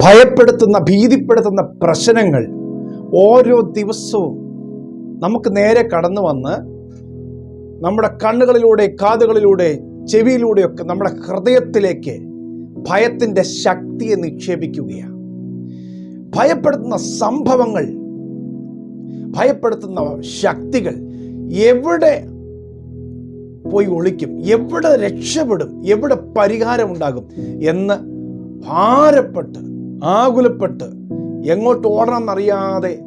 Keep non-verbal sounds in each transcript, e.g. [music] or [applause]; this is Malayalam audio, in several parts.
ഭയപ്പെടുത്തുന്ന ഭീതിപ്പെടുത്തുന്ന പ്രശ്നങ്ങൾ ഓരോ ദിവസവും നമുക്ക് നേരെ കടന്നു വന്ന് നമ്മുടെ കണ്ണുകളിലൂടെ കാതുകളിലൂടെ ചെവിയിലൂടെയൊക്കെ നമ്മുടെ ഹൃദയത്തിലേക്ക് ഭയത്തിന്റെ ശക്തിയെ നിക്ഷേപിക്കുകയാണ്. ഭയപ്പെടുത്തുന്ന സംഭവങ്ങൾ ഭയപ്പെടുത്തുന്ന ശക്തികൾ എവിടെ പോയി ഒളിക്കും എവിടെ രക്ഷപ്പെടും എവിടെ പരിഹാരമുണ്ടാകും എന്ന് ഭാരപ്പെട്ട് ആകുലപ്പെട്ട് എങ്ങോട്ട് ഓടണം എന്നറിയാതെ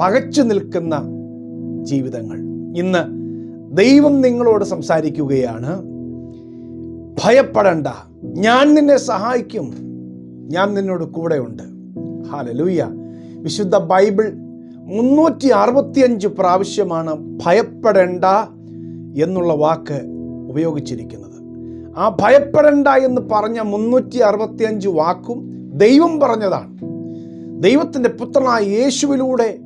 പകച്ചു നിൽക്കുന്ന ജീവിതങ്ങൾ. ഇന്ന് ദൈവം നിങ്ങളോട് സംസാരിക്കുകയാണ്. ഭയപ്പെടണ്ട. ഞാൻ നിന്നെ സഹായിക്കും. ഞാൻ നിന്നോട് കൂടെയുണ്ട്. ഹാലലൂയ വിശുദ്ധ ബൈബിൾ മുന്നൂറ്റി അറുപത്തിയഞ്ച് പ്രാവശ്യമാണ് ഭയപ്പെടേണ്ട എന്നുള്ള വാക്ക് ഉപയോഗിച്ചിരിക്കുന്നത്. ആ ഭയപ്പെടേണ്ട എന്ന് പറഞ്ഞ മുന്നൂറ്റി അറുപത്തിയഞ്ച് വാക്കും ദൈവം പറഞ്ഞതാണ്. ദൈവത്തിന്റെ പുത്രനായ യേശുവിലൂടെ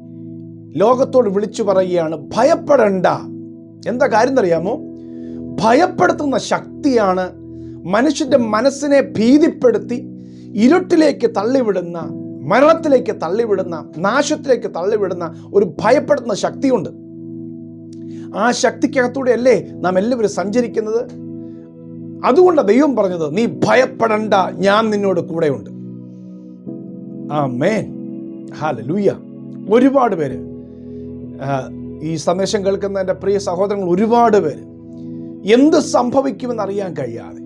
ലോകത്തോട് വിളിച്ചു പറയുകയാണ് ഭയപ്പെടേണ്ട. എന്താ കാര്യം അറിയാമോ ഭയപ്പെടുത്തുന്ന ശക്തിയാണ് മനുഷ്യന്റെ മനസ്സിനെ ഭീതിപ്പെടുത്തി ഇരുട്ടിലേക്ക് തള്ളിവിടുന്ന മരണത്തിലേക്ക് തള്ളിവിടുന്ന നാശത്തിലേക്ക് തള്ളിവിടുന്ന ഒരു ഭയപ്പെടുത്തുന്ന ശക്തിയുണ്ട്. ആ ശക്തിക്കകത്തൂടെ അല്ലേ നാം എല്ലാവരും സഞ്ചരിക്കുന്നത്? അതുകൊണ്ട് ദൈവം പറഞ്ഞത് നീ ഭയപ്പെടണ്ട ഞാൻ നിന്നോട് കൂടെയുണ്ട്. ആ മേൻ ഹാലലൂയ ഒരുപാട് പേര് ഈ സന്ദേശം കേൾക്കുന്ന എന്റെ പ്രിയ സഹോദരങ്ങൾ ഒരുപാട് പേര്. എന്ത് സംഭവിക്കുമെന്ന് അറിയാൻ കഴിയാതെ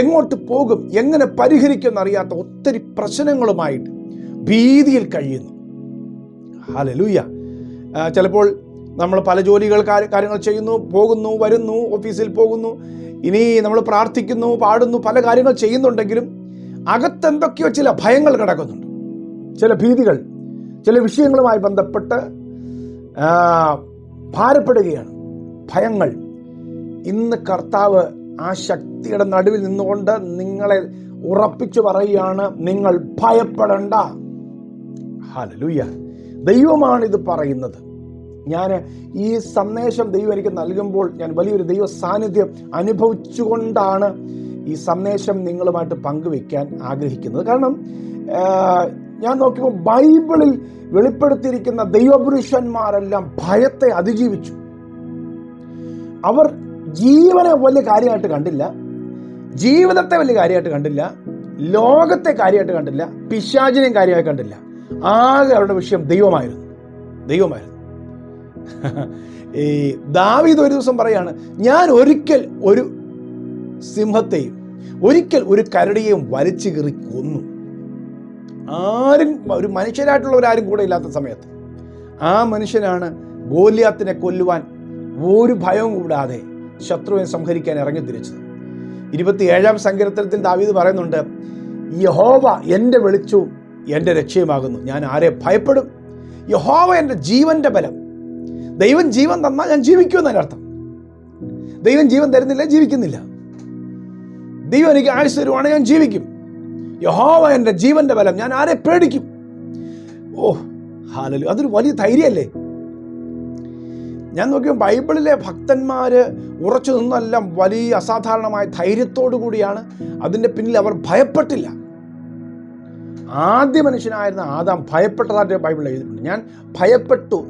എങ്ങോട്ട് പോകും എങ്ങനെ പരിഹരിക്കുമെന്ന് അറിയാത്ത ഒത്തിരി പ്രശ്നങ്ങളുമായിട്ട് ഭീതിയിൽ കഴിയുന്നു. ഹാലലൂയ ചിലപ്പോൾ നമ്മൾ പല ജോലികൾ കാര്യങ്ങൾ ചെയ്യുന്നു പോകുന്നു വരുന്നു ഓഫീസിൽ പോകുന്നു ഇനി നമ്മൾ പ്രാർത്ഥിക്കുന്നു പാടുന്നു പല കാര്യങ്ങൾ ചെയ്യുന്നുണ്ടെങ്കിലും അകത്തെന്തൊക്കെയോ ചില ഭയങ്ങൾ കിടക്കുന്നുണ്ട്. ചില ഭീതികൾ ചില വിഷയങ്ങളുമായി ബന്ധപ്പെട്ട് ഭാരപ്പെടുകയാണ്. ഭയങ്ങൾ. ഇന്ന് കർത്താവ് ആ ശക്തിയുടെ നടുവിൽ നിന്നുകൊണ്ട് നിങ്ങളെ ഉറപ്പിച്ചു പറയുകയാണ് നിങ്ങൾ ഭയപ്പെടണ്ട. ഹല്ലേലൂയ. ദൈവമാണ് ഇത് പറയുന്നത്. ഞാൻ ഈ സന്ദേശം ദൈവം എനിക്ക് നൽകുമ്പോൾ ഞാൻ വലിയൊരു ദൈവ സാന്നിധ്യം അനുഭവിച്ചുകൊണ്ടാണ് ഈ സന്ദേശം നിങ്ങളുമായിട്ട് പങ്കുവെക്കാൻ ആഗ്രഹിക്കുന്നത്. കാരണം ഞാൻ നോക്കിയപ്പോൾ ബൈബിളിൽ വെളിപ്പെടുത്തിയിരിക്കുന്ന ദൈവപുരുഷന്മാരെല്ലാം ഭയത്തെ അതിജീവിച്ചു. അവർ ജീവനെ വലിയ കാര്യമായിട്ട് കണ്ടില്ല ജീവിതത്തെ വലിയ കാര്യമായിട്ട് കണ്ടില്ല ലോകത്തെ കാര്യമായിട്ട് കണ്ടില്ല പിശാചിനെയും കാര്യമായി കണ്ടില്ല. ആകെ അവരുടെ വിഷയം ദൈവമായിരുന്നു. ദൈവമായിരുന്നു. [laughs] ഈ ദാവീദ് ഒരു ദിവസം പറയാണ് ഞാൻ ഒരിക്കൽ ഒരു സിംഹത്തെയും ഒരിക്കൽ ഒരു കരടിയെയും വലിച്ചു കീറി കൊന്നു. ആരും ഒരു മനുഷ്യരായിട്ടുള്ളവരാരും കൂടെ ഇല്ലാത്ത സമയത്ത് ആ മനുഷ്യനാണ് ഗോലിയാത്തിനെ കൊല്ലുവാൻ ഒരു ഭയവും കൂടാതെ ശത്രുവിനെ സംഹരിക്കാൻ ഇറങ്ങി തിരിച്ചത്. ഇരുപത്തിയേഴാം സങ്കീർത്തനത്തിൽ ദാവീദ് പറയുന്നുണ്ട് യഹോവ എന്റെ വെളിച്ചവും എന്റെ രക്ഷയുമാകുന്നു. ഞാൻ ആരെ ഭയപ്പെടും? യഹോവ എന്റെ ജീവന്റെ ബലം. ദൈവം ജീവൻ തന്നാൽ ഞാൻ ജീവിക്കുമെന്നതിന് അർത്ഥം. ദൈവം ജീവൻ തരുന്നില്ല ജീവിക്കുന്നില്ല. ദൈവം എനിക്ക് ആയുസ് തരുവാണെങ്കിൽ ഞാൻ ജീവിക്കും. യഹോവ എന്റെ ജീവന്റെ ബലം. ഞാൻ ആരെ പേടിക്കും? ഓ ഹാലലു അതൊരു വലിയ ധൈര്യമല്ലേ? ഞാൻ നോക്കിയാൽ ബൈബിളിലെ ഭക്തന്മാര് ഉറച്ചു നിന്നെല്ലാം വലിയ അസാധാരണമായ ധൈര്യത്തോടു കൂടിയാണ്. അതിന്റെ പിന്നിൽ അവർ ഭയപ്പെട്ടില്ല. ആദ്യ മനുഷ്യനായിരുന്ന ആദാം ഭയപ്പെട്ടതായിട്ട് ബൈബിൾ എഴുതിയിട്ടുണ്ട്. ഞാൻ ഭയപ്പെട്ടു.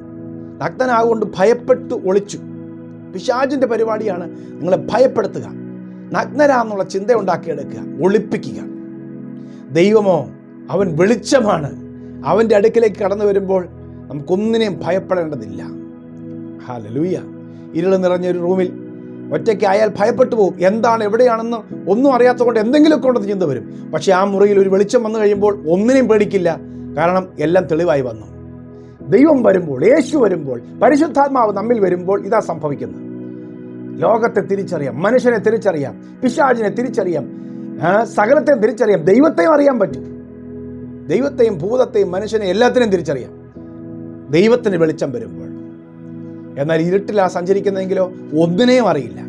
നഗ്നനാകൊണ്ട് ഭയപ്പെട്ടു ഒളിച്ചു. പിശാജിന്റെ പരിപാടിയാണ് നിങ്ങളെ ഭയപ്പെടുത്തുക. നഗ്നരാന്നുള്ള ചിന്ത ഉണ്ടാക്കിയെടുക്കുക ഒളിപ്പിക്കുക. ദൈവമോ? അവൻ വെളിച്ചമാണ്. അവന്റെ അടുക്കിലേക്ക് കടന്നു വരുമ്പോൾ നമുക്കൊന്നിനെയും ഭയപ്പെടേണ്ടതില്ല. ഹാലലൂയ ഇരുൾ നിറഞ്ഞ ഒരു റൂമിൽ ഒറ്റയ്ക്ക് അയാൾ ഭയപ്പെട്ടു പോകും. എന്താണ് എവിടെയാണെന്ന് ഒന്നും അറിയാത്തതുകൊണ്ട് എന്തെങ്കിലുമൊക്കെ ഉണ്ടെന്ന് ചിന്ത വരും. പക്ഷേ ആ മുറിയിൽ ഒരു വെളിച്ചം വന്നു കഴിയുമ്പോൾ ഒന്നിനെയും പേടിക്കില്ല. കാരണം എല്ലാം തെളിവായി വന്നു. ദൈവം വരുമ്പോൾ യേശു വരുമ്പോൾ പരിശുദ്ധാത്മാവ് നമ്മിൽ വരുമ്പോൾ ഇതാ സംഭവിക്കുന്നത്. ലോകത്തെ തിരിച്ചറിയാം മനുഷ്യനെ തിരിച്ചറിയാം പിശാചിനെ തിരിച്ചറിയാം സകലത്തെയും തിരിച്ചറിയാം. ദൈവത്തെയും അറിയാൻ പറ്റും. ദൈവത്തെയും ഭൂതത്തെയും മനുഷ്യനെ എല്ലാത്തിനെയും തിരിച്ചറിയാം. ദൈവത്തിന് വെളിച്ചം വരുമ്പോൾ. എന്നാൽ ഇരുട്ടിലാ സഞ്ചരിക്കുന്നതെങ്കിലോ ഒന്നിനെയും അറിയില്ല.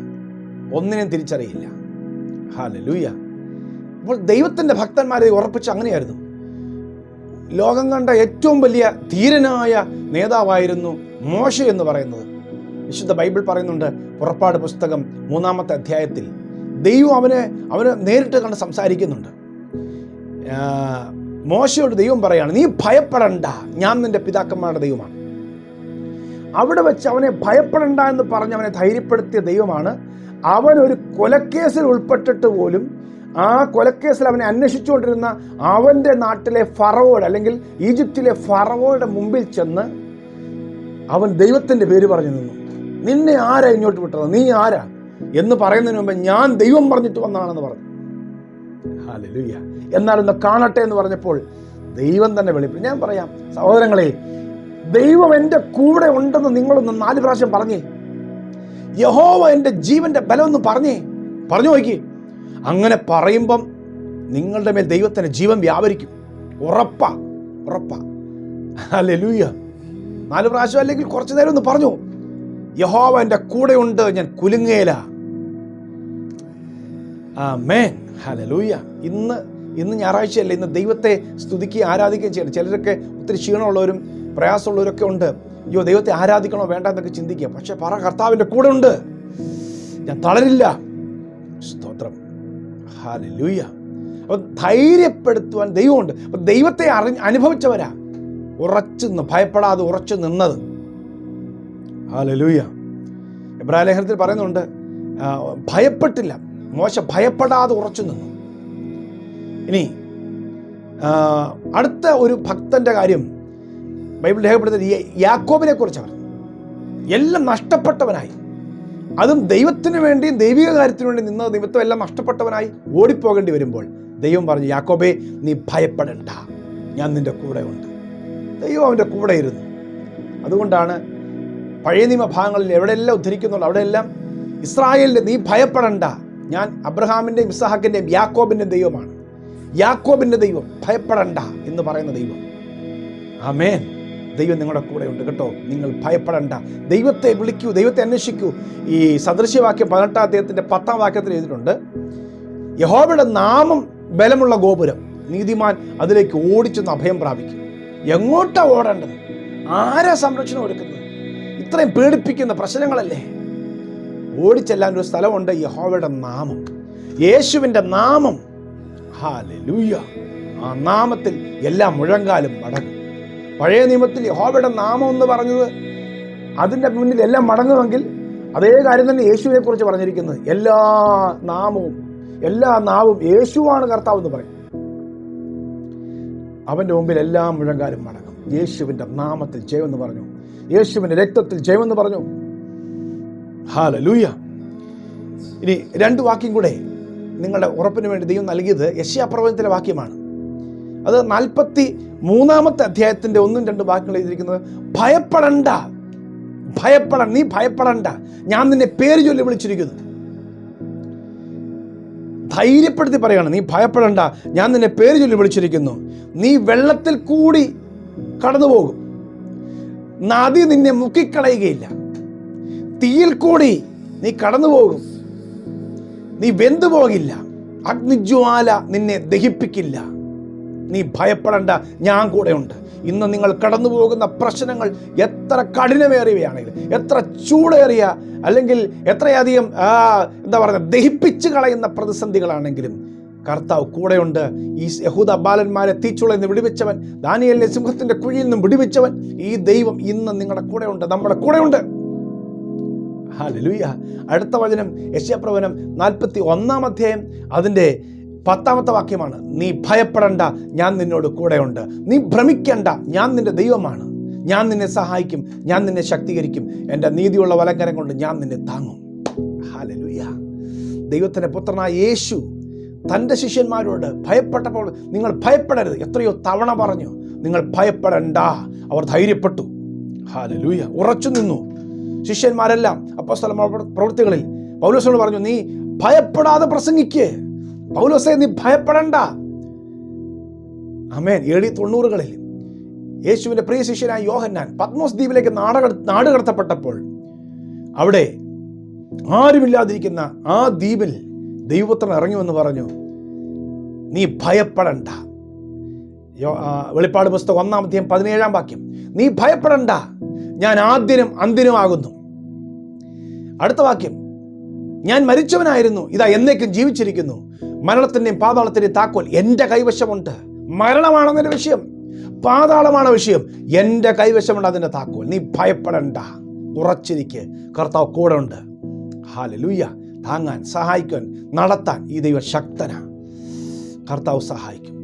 ഒന്നിനെയും തിരിച്ചറിയില്ല. ഹാലലൂയ അപ്പോൾ ദൈവത്തിന്റെ ഭക്തന്മാരെ ഉറപ്പിച്ച് അങ്ങനെയായിരുന്നു. ലോകം കണ്ട ഏറ്റവും വലിയ ധീരനായ നേതാവായിരുന്നു മോശ എന്ന് പറയുന്നത്. വിശുദ്ധ ബൈബിൾ പറയുന്നുണ്ട് പുറപ്പാട് പുസ്തകം മൂന്നാമത്തെ അധ്യായത്തിൽ. ദൈവം അവനെ അവന് നേരിട്ട് കണ്ട് സംസാരിക്കുന്നുണ്ട്. മോശയോട് ദൈവം പറയാണ് നീ ഭയപ്പെടണ്ട ഞാൻ നിന്റെ പിതാക്കന്മാരുടെ ദൈവമാണ്. അവിടെ വെച്ച് അവനെ ഭയപ്പെടണ്ട എന്ന് പറഞ്ഞ് അവനെ ധൈര്യപ്പെടുത്തിയ ദൈവമാണ് അവൻ ഒരു കൊലക്കേസിൽ ഉൾപ്പെട്ടിട്ട് പോലും ആ കൊലക്കേസിൽ അവനെ അന്വേഷിച്ചുകൊണ്ടിരുന്ന അവന്റെ നാട്ടിലെ ഫറവോട് അല്ലെങ്കിൽ ഈജിപ്തിലെ ഫറവോയുടെ മുമ്പിൽ ചെന്ന് അവൻ ദൈവത്തിന്റെ പേര് പറഞ്ഞു നിന്നു. നിന്നെ ആരാ ഇങ്ങോട്ട് വിട്ടത്? നീ ആരാ? എന്ന് പറയുന്നതിന് മുമ്പ് ഞാൻ ദൈവം പറഞ്ഞിട്ട് വന്നാണെന്ന് പറഞ്ഞു. ഹാലലുയ്യ എന്നാൽ ഒന്ന് കാണട്ടെ എന്ന് പറഞ്ഞപ്പോൾ ദൈവം തന്നെ വെളിപ്പെടും ഞാൻ പറയാം സഹോദരങ്ങളെ ദൈവം എന്റെ കൂടെ ഉണ്ടെന്ന് നിങ്ങളൊന്ന് നാല് പ്രാവശ്യം പറഞ്ഞേ. യഹോവ എന്റെ ജീവന്റെ ബലം ഒന്ന് പറഞ്ഞേ. പറഞ്ഞു നോക്കി. അങ്ങനെ പറയുമ്പം നിങ്ങളുടെ മേൽ ദൈവത്തിന് ജീവൻ വ്യാപരിക്കും. ഉറപ്പാ ഉറപ്പാ. ഹല്ലേലൂയ. നാല് പ്രാവശ്യം അല്ലെങ്കിൽ കുറച്ച് നേരം ഒന്ന് പറഞ്ഞു. യഹോവ എന്റെ കൂടെ ഉണ്ട് ഞാൻ കുലുങ്ങേല. ആ മേൻ ഹലലൂയ ഇന്ന് ഇന്ന് ഞായറാഴ്ചയല്ല ഇന്ന് ദൈവത്തെ സ്തുതിക്കുകയും ആരാധിക്കുകയും ചെയ്യണം. ചിലരൊക്കെ ഒത്തിരി ക്ഷീണമുള്ളവരും പ്രയാസമുള്ളവരൊക്കെ ഉണ്ട്. അയ്യോ ദൈവത്തെ ആരാധിക്കണോ വേണ്ട എന്നൊക്കെ ചിന്തിക്കുക. പക്ഷെ പറ കർത്താവിന്റെ കൂടെ ഉണ്ട് ഞാൻ തളരില്ല. സ്തോത്രം. ഹാലലൂയ അപ്പം ധൈര്യപ്പെടുത്തുവാൻ ദൈവമുണ്ട്. അപ്പം ദൈവത്തെ അറി അനുഭവിച്ചവരാ. ഉറച്ചു നിന്ന് ഭയപ്പെടാതെ ഉറച്ചു നിന്നത്. ഹാലലൂയ. ഇബ്രാഹിം ലേഖനത്തിൽ പറയുന്നുണ്ട് ഭയപ്പെട്ടില്ല. മോശ ഭയപ്പെടാതെ ഉറച്ചു നിന്നു. ഇനി അടുത്ത ഒരു ഭക്തന്റെ കാര്യം ബൈബിൾ രേഖപ്പെടുത്തുന്നത് യാക്കോബിനെ കുറിച്ച് പറഞ്ഞു. എല്ലാം നഷ്ടപ്പെട്ടവനായി. അതും ദൈവത്തിന് വേണ്ടിയും ദൈവിക കാര്യത്തിന് വേണ്ടി നിന്ന നിമിത്തം എല്ലാം നഷ്ടപ്പെട്ടവനായി ഓടിപ്പോകേണ്ടി വരുമ്പോൾ ദൈവം പറഞ്ഞു യാക്കോബെ നീ ഭയപ്പെടണ്ട. ഞാൻ നിന്റെ കൂടെ ഉണ്ട് ദൈവം അവന്റെ കൂടെ ഇരുന്നു അതുകൊണ്ടാണ് പഴയ നിയമ ഭാഗങ്ങളിൽ എവിടെയെല്ലാം ഉദ്ധരിക്കുന്നുള്ളൂ അവിടെയെല്ലാം ഇസ്രായേലിന്റെ നീ ഭയപ്പെടണ്ട. ഞാൻ അബ്രഹാമിന്റെയും ഇസ്ഹാക്കിന്റെയും യാക്കോബിന്റെയും ദൈവമാണ്. യാക്കോബിന്റെ ദൈവം ഭയപ്പെടണ്ട എന്ന് പറയുന്ന ദൈവം. ആമേൻ. ദൈവം നിങ്ങളുടെ കൂടെ ഉണ്ട് കേട്ടോ. നിങ്ങൾ ഭയപ്പെടണ്ട. ദൈവത്തെ വിളിക്കൂ ദൈവത്തെ അന്വേഷിക്കൂ. ഈ സദൃശ്യവാക്യം പതിനെട്ടാം അദ്ദേഹത്തിന്റെ പത്താം വാക്യത്തിൽ എഴുതിയിട്ടുണ്ട്. യഹോബയുടെ നാമം ബലമുള്ള ഗോപുരം നീതിമാൻ അതിലേക്ക് ഓടിച്ചെന്ന് അഭയം പ്രാപിക്കും. എങ്ങോട്ടാണ് ഓടേണ്ടത്? ആരാ സംരക്ഷണം എടുക്കുന്നത് ഇത്രയും പേടിപ്പിക്കുന്ന പ്രശ്നങ്ങളല്ലേ? ഓടിച്ചെല്ലാൻ ഒരു സ്ഥലമുണ്ട് യഹോവയുടെ നാമം. യേശുവിന്റെ നാമം. ഹാലൂയ ആ നാമത്തിൽ എല്ലാ മുഴങ്കാലും മടങ്ങും. പഴയ നിയമത്തിൽ യഹോവയുടെ നാമം എന്ന് പറഞ്ഞത് അതിന്റെ മുന്നിൽ എല്ലാം മടങ്ങുമെങ്കിൽ അതേ കാര്യം തന്നെ യേശുവിനെ കുറിച്ച് പറഞ്ഞിരിക്കുന്നത്. എല്ലാ നാമവും എല്ലാ നാവും യേശുവാണ് കർത്താവ് എന്ന് പറയും. അവന്റെ മുമ്പിൽ എല്ലാ മുഴങ്കാലും മടങ്ങും. യേശുവിന്റെ നാമത്തിൽ ജയമെന്ന് പറഞ്ഞു. യേശുവിന്റെ രക്തത്തിൽ ജയമെന്ന് പറഞ്ഞു. ഹാലലൂയ. ഇനി രണ്ട് വാക്യം കൂടെ നിങ്ങളുടെ ഉറപ്പിന് വേണ്ടി ദൈവം നൽകിയത് യശ്യാപ്രവചനത്തിലെ വാക്യമാണ്. അത് നാൽപ്പത്തി മൂന്നാമത്തെ അധ്യായത്തിന്റെ ഒന്നും രണ്ടും വാക്യങ്ങൾ എഴുതിയിരിക്കുന്നത് ഭയപ്പെടണ്ട ഭയപ്പെട നീ ഭയപ്പെടണ്ട. ഞാൻ നിന്നെ പേര് ചൊല്ലി വിളിച്ചിരിക്കുന്നു. ധൈര്യപ്പെടുത്തി പറയാണ് നീ ഭയപ്പെടണ്ട ഞാൻ നിന്നെ പേര് ചൊല്ലി വിളിച്ചിരിക്കുന്നു. നീ വെള്ളത്തിൽ കൂടി കടന്നു പോകും നദി നിന്നെ മുക്കിക്കളയുകയില്ല. തീയിൽ കൂടി നീ കടന്നു പോകും നീ വെന്തു പോകില്ല അഗ്നിജ്വാല നിന്നെ ദഹിപ്പിക്കില്ല. നീ ഭയപ്പെടേണ്ട. ഞാൻ കൂടെയുണ്ട്. ഇന്ന് നിങ്ങൾ കടന്നു പോകുന്ന പ്രശ്നങ്ങൾ എത്ര കഠിനമേറിയവയാണെങ്കിലും എത്ര ചൂടേറിയ അല്ലെങ്കിൽ എത്രയധികം എന്താ പറയുക ദഹിപ്പിച്ച് കളയുന്ന പ്രതിസന്ധികളാണെങ്കിലും കർത്താവ് കൂടെയുണ്ട്. ഈ യഹൂദ ബാലന്മാരെ തീച്ചുളയിൽ നിന്ന് വിടുവിച്ചവൻ ദാനിയലിനെ സിംഹത്തിന്റെ കുഴിയിൽ നിന്നും വിടുവിച്ചവൻ ഈ ദൈവം ഇന്ന് നിങ്ങളുടെ കൂടെയുണ്ട് നമ്മുടെ കൂടെയുണ്ട്. ഹാലലുയ അടുത്ത വചനം യശ്യപ്രവനം നാൽപ്പത്തി ഒന്നാം അധ്യായം അതിന്റെ പത്താമത്തെ വാക്യമാണ്. നീ ഭയപ്പെടണ്ട ഞാൻ നിന്നോട് കൂടെയുണ്ട്. നീ ഭ്രമിക്കണ്ട ഞാൻ നിന്റെ ദൈവമാണ്. ഞാൻ നിന്നെ സഹായിക്കും ഞാൻ നിന്നെ ശക്തീകരിക്കും. എന്റെ നീതിയുള്ള വലങ്കരം കൊണ്ട് ഞാൻ നിന്നെ താങ്ങും. ദൈവത്തിന്റെ പുത്രനായ യേശു തന്റെ ശിഷ്യന്മാരോട് ഭയപ്പെട്ടപ്പോൾ നിങ്ങൾ ഭയപ്പെടരുത്. എത്രയോ തവണ പറഞ്ഞു നിങ്ങൾ ഭയപ്പെടണ്ട. അവർ ധൈര്യപ്പെട്ടു. ഹാലലൂയ ഉറച്ചു നിന്നു. ശിഷ്യന്മാരെല്ലാം അപ്പോസ്തല പ്രവൃത്തികളിൽ പൗലോസോട് പറഞ്ഞു നീ ഭയപ്പെടാതെ പ്രസംഗിക്കേ. പൗലോസെ നീ ഭയപ്പെടണ്ട. അമേൻ ഡി തൊണ്ണൂറുകളിൽ യേശുവിന്റെ പ്രിയ ശിഷ്യനായ യോഹന്നാൻ പത്മോസ് ദ്വീപിലേക്ക് നാടക നാട് കടത്തപ്പെട്ടപ്പോൾ അവിടെ ആരുമില്ലാതിരിക്കുന്ന ആ ദ്വീപിൽ ദൈവപുത്രൻ ഇറങ്ങുമെന്ന് പറഞ്ഞു നീ ഭയപ്പെടണ്ട. വെളിപ്പാട് പുസ്തകം ഒന്നാം അധ്യായം പതിനേഴാം വാക്യം നീ ഭയപ്പെടണ്ട ഞാൻ ആദ്യനും അന്തിനുമാകുന്നു അടുത്ത വാക്യം ഞാൻ മരിച്ചവനായിരുന്നു ഇതാ എന്നേക്കും ജീവിച്ചിരിക്കുന്നു. മരണത്തിന്റെയും പാതാളത്തിന്റെയും താക്കോൽ എന്റെ കൈവശമുണ്ട്. മരണമാണെന്നതിന്റെ വിഷയം പാതാളമാണ് വിഷയം. എന്റെ കൈവശമുണ്ട് അതിന്റെ താക്കോൽ. നീ ഭയപ്പെടണ്ട. ഉറച്ചിരിക്കുക കർത്താവ് കൂടെ ഉണ്ട്. ഹാലലൂയ താങ്ങാൻ സഹായിക്കാൻ നടത്താൻ ഈ ദൈവം ശക്തനാണ് കർത്താവ് സഹായിക്കും.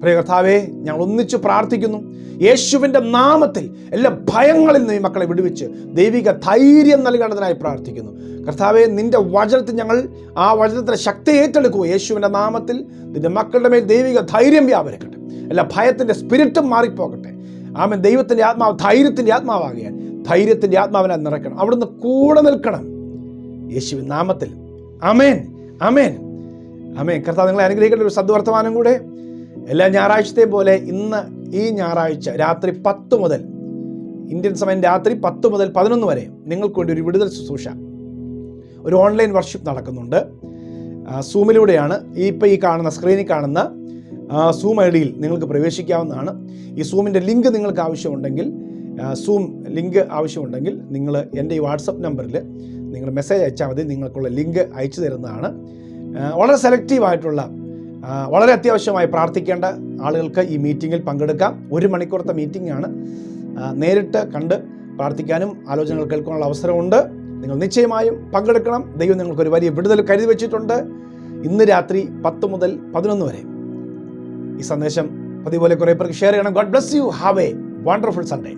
പ്രിയ കർത്താവേ ഞങ്ങൾ ഒന്നിച്ച് പ്രാർത്ഥിക്കുന്നു. യേശുവിന്റെ നാമത്തിൽ എല്ലാ ഭയങ്ങളിൽ നിന്ന് ഈ മക്കളെ വിടുവിച്ച് ദൈവിക ധൈര്യം നൽകേണ്ടതിനായി പ്രാർത്ഥിക്കുന്നു. കർത്താവെ നിന്റെ വചനത്തിൽ ഞങ്ങൾ ആ വചനത്തിന്റെ ശക്തി ഏറ്റെടുക്കുക യേശുവിന്റെ നാമത്തിൽ നിന്റെ മക്കളുടെ മേൽ ദൈവിക ധൈര്യം വ്യാപരിക്കട്ടെ. എല്ലാ ഭയത്തിന്റെ സ്പിരിറ്റും മാറിപ്പോകട്ടെ. ആമൻ. ദൈവത്തിന്റെ ആത്മാവ് ധൈര്യത്തിന്റെ ആത്മാവാകിയാൽ ധൈര്യത്തിന്റെ ആത്മാവിനെ നിറയ്ക്കണം. അവിടുന്ന് കൂടെ നിൽക്കണം. യേശുവിൻ നാമത്തിൽ. അമേൻ അമേൻ അമേൻ കർത്താവ് നിങ്ങളെ അനുഗ്രഹിക്കേണ്ട ഒരു സദ്വർത്തമാനം കൂടെ. എല്ലാ ഞായറാഴ്ചത്തെയും പോലെ ഇന്ന് ഈ ഞായറാഴ്ച രാത്രി പത്ത് മുതൽ ഇന്ത്യൻ സമയം രാത്രി പത്ത് മുതൽ പതിനൊന്ന് വരെ നിങ്ങൾക്ക് വേണ്ടി ഒരു വിടുതൽ ശുശ്രൂഷ. ഒരു ഓൺലൈൻ വർഷിപ്പ് നടക്കുന്നുണ്ട്. സൂമിലൂടെയാണ്. ഈ ഇപ്പോൾ ഈ കാണുന്ന സ്ക്രീനിൽ കാണുന്ന സൂം ഐ ഡിയിൽ നിങ്ങൾക്ക് പ്രവേശിക്കാവുന്നതാണ്. ഈ സൂമിന്റെ ലിങ്ക് നിങ്ങൾക്ക് ആവശ്യമുണ്ടെങ്കിൽ സൂം ലിങ്ക് ആവശ്യമുണ്ടെങ്കിൽ നിങ്ങൾ എന്റെ ഈ വാട്സപ്പ് നമ്പറിൽ നിങ്ങൾ മെസ്സേജ് അയച്ചാൽ മതി. നിങ്ങൾക്കുള്ള ലിങ്ക് അയച്ചു തരുന്നതാണ്. വളരെ സെലക്റ്റീവായിട്ടുള്ള വളരെ അത്യാവശ്യമായി പ്രാർത്ഥിക്കേണ്ട ആളുകൾക്ക് ഈ മീറ്റിങ്ങിൽ പങ്കെടുക്കാം. ഒരു മണിക്കൂറത്തെ മീറ്റിംഗ് ആണ്. നേരിട്ട് കണ്ട് പ്രാർത്ഥിക്കാനും ആലോചനകൾ കേൾക്കാനുള്ള അവസരമുണ്ട്. നിങ്ങൾ നിശ്ചയമായും പങ്കെടുക്കണം. ദൈവം നിങ്ങൾക്ക് ഒരു വലിയ വിടുതൽ കരുതി വെച്ചിട്ടുണ്ട്. ഇന്ന് രാത്രി പത്ത് മുതൽ പതിനൊന്ന് വരെ. ഈ സന്ദേശം പതിപോലെ കുറേ പേർക്ക് ഷെയർ ചെയ്യണം. God bless you have a wonderful Sunday